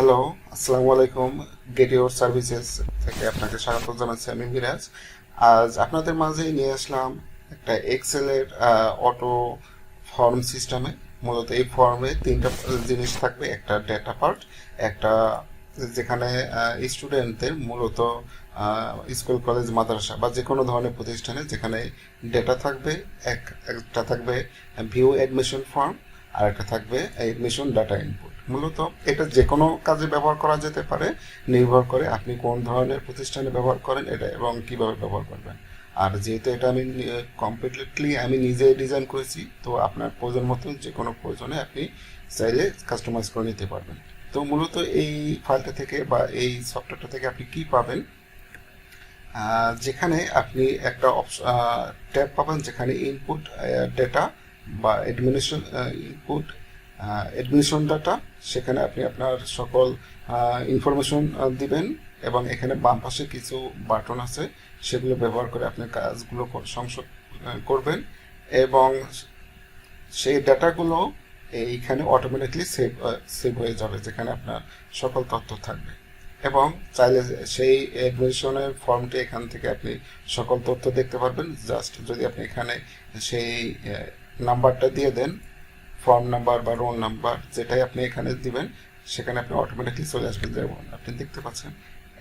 Hello আসসালামু আলাইকুম get your services থেকে আপনাকে স্বাগত জানাচ্ছি আমি মিরাজ। আজ আপনাদের মাঝে নিয়ে আসলাম একটা এক্সেলের অটো ফর্ম সিস্টেমে মূলত এই ফর্মে তিনটা জিনিস থাকবে, একটা ডেটা পার্ট একটা যেখানে স্টুডেন্টদের মূলত স্কুল কলেজ মাদ্রাসা বা যে কোনো ধরনের প্রতিষ্ঠানে যেখানে ডেটা থাকবে, এক, একটা থাকবে ভিউ অ্যাডমিশন ফর্ম আর একটা থাকবে এডমিশন ডাটা ইনপুট মূলত এটা যে কোনো কাজে ব্যবহার করা যেতে পারে, নির্ভর করে আপনি কোন ধরনের প্রতিষ্ঠানে ব্যবহার করেন এটা এবং কীভাবে ব্যবহার করবেন। আর যেহেতু এটা আমি কমপ্লিটলি আমি নিজে ডিজাইন করেছি, তো আপনার প্রয়োজন মতো যে কোনো প্রয়োজনে আপনি চাইলে কাস্টমাইজ করে নিতে পারবেন। তো মূলত এই ফাইলটা থেকে বা এই সফটওয়্যারটা থেকে আপনি কি পাবেন? যেখানে আপনি একটা ট্যাব পাবেন যেখানে ইনপুট ডেটা বা এডমিনিশন ইনপুট এডমিশন ডাটা সেখানে আপনি আপনার সকল ইনফরমেশন দিবেন এবং এখানে বাম পাশে কিছু বাটন আছে, সেগুলো ব্যবহার করে আপনি কাজগুলো সংশোধ করবেন এবং সেই ডাটাগুলো এইখানে অটোমেটিকলি সেভ সেভ হয়ে যাবে, যেখানে আপনার সকল তথ্য থাকবে। এবং চাইলে সেই অ্যাডমিশনের ফর্মটি এখান থেকে আপনি সকল তথ্য দেখতে পারবেন। জাস্ট যদি আপনি এখানে সেই নাম্বারটা দিয়ে দেন, ফর্ম নাম্বার বা রোল নাম্বার যেটাই আপনি এখানে দিবেন, সেখানে আপনি অটোমেটিকলি চলে আসবেন যেমন আপনি দেখতে পাচ্ছেন।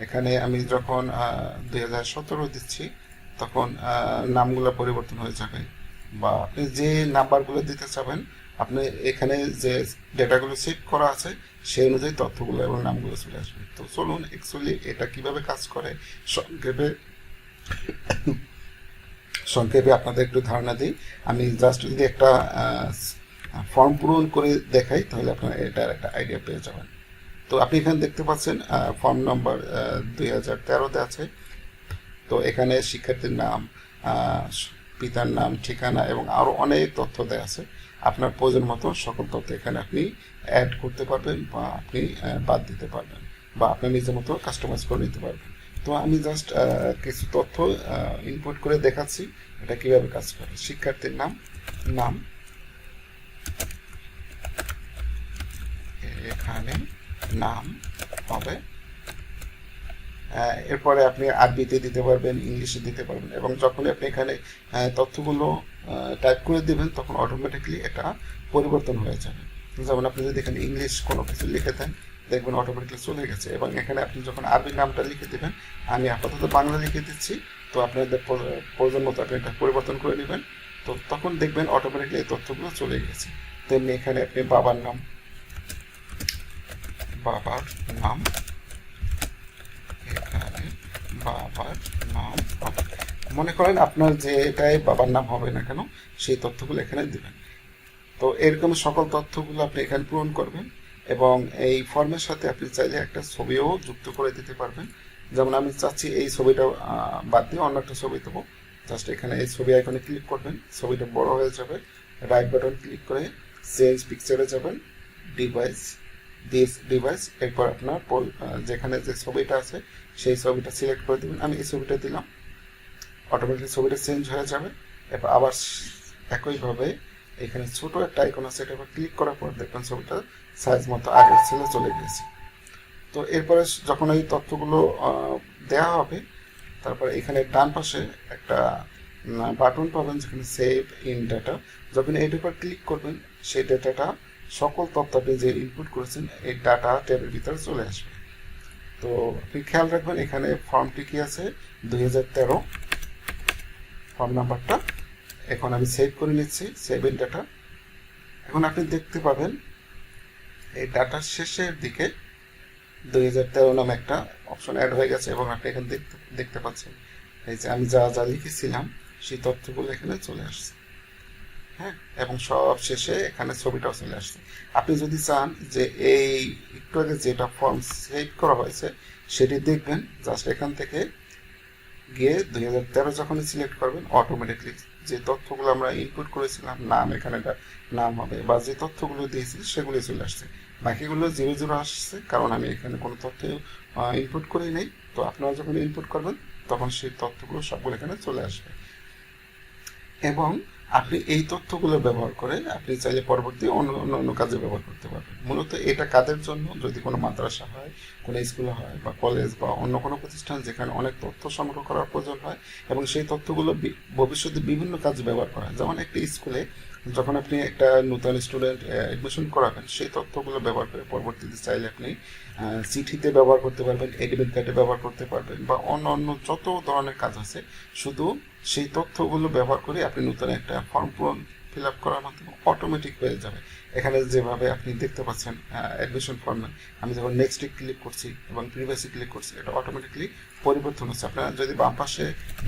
এখানে আমি যখন দুই হাজার সতেরো দিচ্ছি, তখন নামগুলো পরিবর্তন হয়ে যাবে। বা আপনি যে নাম্বারগুলো দিতে চাবেন, আপনি এখানে যে ডেটাগুলো সেভ করা আছে, সেই অনুযায়ী তথ্যগুলো এবং নামগুলো চলে আসবে। তো চলুন অ্যাকচুয়ালি এটা কীভাবে কাজ করে সংক্ষেপে সংক্ষেপে আপনাদের একটু ধারণা দিই। আমি জাস্ট যদি একটা ফর্ম পূরণ করে দেখাই, তাহলে আপনারা এটার একটা আইডিয়া পেয়ে যাবেন। তো আপনি এখানে দেখতে পাচ্ছেন ফর্ম নম্বর দুই হাজার তেরোতে আছে। তো এখানে শিক্ষার্থীর নাম পিতার নাম, ঠিকানা এবং আরও অনেক তথ্য দেওয়া আছে। আপনার প্রয়োজন মতো সকল তথ্য এখানে আপনি অ্যাড করতে পারবেন বা আপনি বাদ দিতে পারবেন বা আপনি নিজের মতো কাস্টমাইজ করে নিতে পারবেন। তো আমি জাস্ট কিছু তথ্য ইনপুট করে দেখাচ্ছি, এটা কীভাবে কাজ করে। শিক্ষার্থীর নাম নাম। এখানে নাম হবে। এরপরে আপনি আরবিতে দিতে পারবেন, ইংলিশে দিতে পারবেন এবং যখনই আপনি এখানে তথ্যগুলো টাইপ করে দেবেন, তখন অটোমেটিকলি এটা পরিবর্তন হয়ে যাবে। যেমন আপনি যদি এখানে ইংলিশ কোনো কিছু লিখে দেন দেখবেন অটোমেটিকলি চলে গেছে। এবং এখানে আপনি যখন আরবি নামটা লিখে দেবেন, আমি আপাতত বাংলা লিখে দিচ্ছি। তো আপনাদের প্র- প্রয়োজন মতো আপনি এটা পরিবর্তন করে নেবেন। তো তখন দেখবেন অটোমেটিকলি এই তথ্যগুলো চলে গেছে। তেমনি এখানে আপনি বাবার নাম বাবার নাম, এখানে বাবার নাম মনে করেন আপনার যে এটাই বাবার নাম হবে না কেন, সেই তথ্যগুলো এখানে দেবেন। তো এরকম সকল তথ্যগুলো আপনি এখানে পূরণ করবেন। এবং এই ফর্মের সাথে আপনি চাইলে একটা ছবিও যুক্ত করে দিতে পারবেন। যেমন আমি চাচ্ছি এই ছবিটা বাদ দিয়ে অন্য একটা ছবি দেবো। জাস্ট এখানে এই ছবি আইকনে ক্লিক করবেন, ছবিটা বড় হয়ে যাবে। রাইট বাটন ক্লিক করে চেঞ্জ পিকচারে যাবেন। ডিভাইস দিস ডিভাইস এরপর আপনার যেখানে যে ছবিটা আছে, সেই ছবিটা সিলেক্ট করে দেবেন। আমি এই ছবিটা দিলাম। অটোমেটিক ছবিটা চেঞ্জ হয়ে যাবে। এরপর আবার একইভাবে এখানে ছোট একটা আইকন আছে এটা ক্লিক করার পর দেখবেন ছবিটা সাইজ মতো আগের ছিল চলে গেছে তো এরপরে যখন এই তথ্যগুলো দেওয়া হবে, তারপরে এখানে ডান পাশে একটা বাটন পাবেন যেখানে সেভ ইন ডাটা যখন এইটার উপর ক্লিক করবেন, সেই ডাটাটা সকল তথ্য আপনি যে ইনপুট করেছেন, এই ডাটা ট্যাবের ভিতরে চলে আসবে। তো আপনি খেয়াল রাখবেন, এখানে ফর্মটি কি আছে? দুই হাজার তেরো। ফর্ম নাম্বারটা এখন আমি সেভ করে নিচ্ছি সেভ ইন ডাটা এখন আপনি দেখতে পাবেন এই ডাটার শেষের দিকে দুই হাজার তেরো নামে একটা অপশন অ্যাড হয়ে গেছে এবং আপনি এখানে দেখতে দেখতে পাচ্ছেন। এই যে আমি যা যা লিখেছিলাম, সেই তথ্যগুলো এখানে চলে আসছে। হ্যাঁ? এবং সব শেষে এখানে ছবিটাও চলে আসছে। আপনি যদি চান যে এই একটু আগে যেটা ফর্ম সেভ করা হয়েছে, সেটি দেখবেন জাস্ট এখান থেকে গিয়ে দুই হাজার তেরো যখনই সিলেক্ট করবেন অটোমেটিকলি যে তথ্যগুলো আমরা ইনপুট করেছিলাম, নাম এখানে নাম হবে, বা যে তথ্যগুলো দিয়েছি সেগুলো চলে আসছে। বাকিগুলো জিরো জিরো আসছে, কারণ আমি এখানে কোনো তথ্য ইনপুট করি নেই। তো আপনারা যখন ইনপুট করবেন, তখন সেই তথ্যগুলো সবগুলো এখানে চলে আসবে। এবং আপনি এই তথ্যগুলো ব্যবহার করে আপনি চাইলে পরবর্তী অন্য অন্য অন্য কাজে ব্যবহার করতে পারবেন। মূলত এটা কাদের জন্য? যদি কোনো মাদ্রাসা হয়, কোনো স্কুল হয় বা কলেজ বা অন্য কোনো প্রতিষ্ঠান যেখানে অনেক তথ্য সংগ্রহ করার প্রয়োজন হয় এবং সেই তথ্যগুলো ভবিষ্যতে বিভিন্ন কাজে ব্যবহার করা হয়। যেমন একটি স্কুলে যখন আপনি একটা নতুন স্টুডেন্ট অ্যাডমিশন করাবেন, সেই তথ্যগুলো ব্যবহার করে পরবর্তীতে চাইলে আপনি চিঠিতে ব্যবহার করতে পারবেন এডমিট কার্ডে ব্যবহার করতে পারবেন বা অন্য অন্য যত ধরনের কাজ আছে, শুধু সেই তথ্যগুলো ব্যবহার করে আপনি নতুন একটা ফর্ম পূরণ ফিল আপ করার মাধ্যমে অটোমেটিক হয়ে যাবে। এখানে যেভাবে আপনি দেখতে পাচ্ছেন অ্যাডমিশন ফর্মে আমি যখন নেক্সটে ক্লিক করছি এবং প্রিভিয়াসে ক্লিক করছি, এটা অটোমেটিকলি পরিবর্তন হচ্ছে। আপনারা যদি বাম পাশে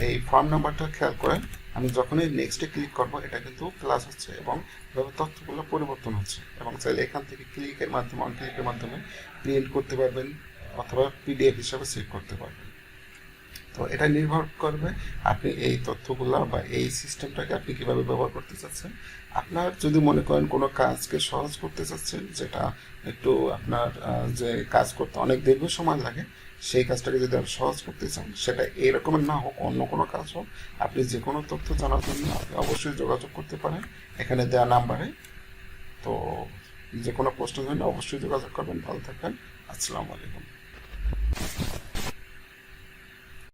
এই ফর্ম নাম্বারটা খেয়াল করেন, আমি যখনই নেক্সটে ক্লিক করব, এটা কিন্তু প্লাস হচ্ছে এবং তথ্যগুলো পরিবর্তন হচ্ছে। এবং চাইলে এখান থেকে ক্লিকের মাধ্যমে অন ক্লিকের মাধ্যমে প্রিন্ট করতে পারবেন অথবা পিডিএফ হিসাবে সেভ করতে পারবেন। তো এটা নির্ভর করবে আপনি এই তথ্যগুলো বা এই সিস্টেমটাকে আপনি কীভাবে ব্যবহার করতে চাচ্ছেন। আপনার যদি মনে করেন কোনো কাজকে সহজ করতে চাচ্ছেন, যেটা একটু আপনার যে কাজ করতে অনেক দীর্ঘ সময় লাগে, সেই কাজটাকে যদি আপনি সহজ করতে চান, সেটা এরকমের না হোক, অন্য কোনো কাজ হোক, আপনি যে কোনো তথ্য জানার জন্য আপনি অবশ্যই যোগাযোগ করতে পারেন এখানে দেওয়া নাম্বারে। তো যে কোনো প্রশ্নের জন্য অবশ্যই যোগাযোগ করবেন। ভালো থাকবেন। আসসালামু আলাইকুম।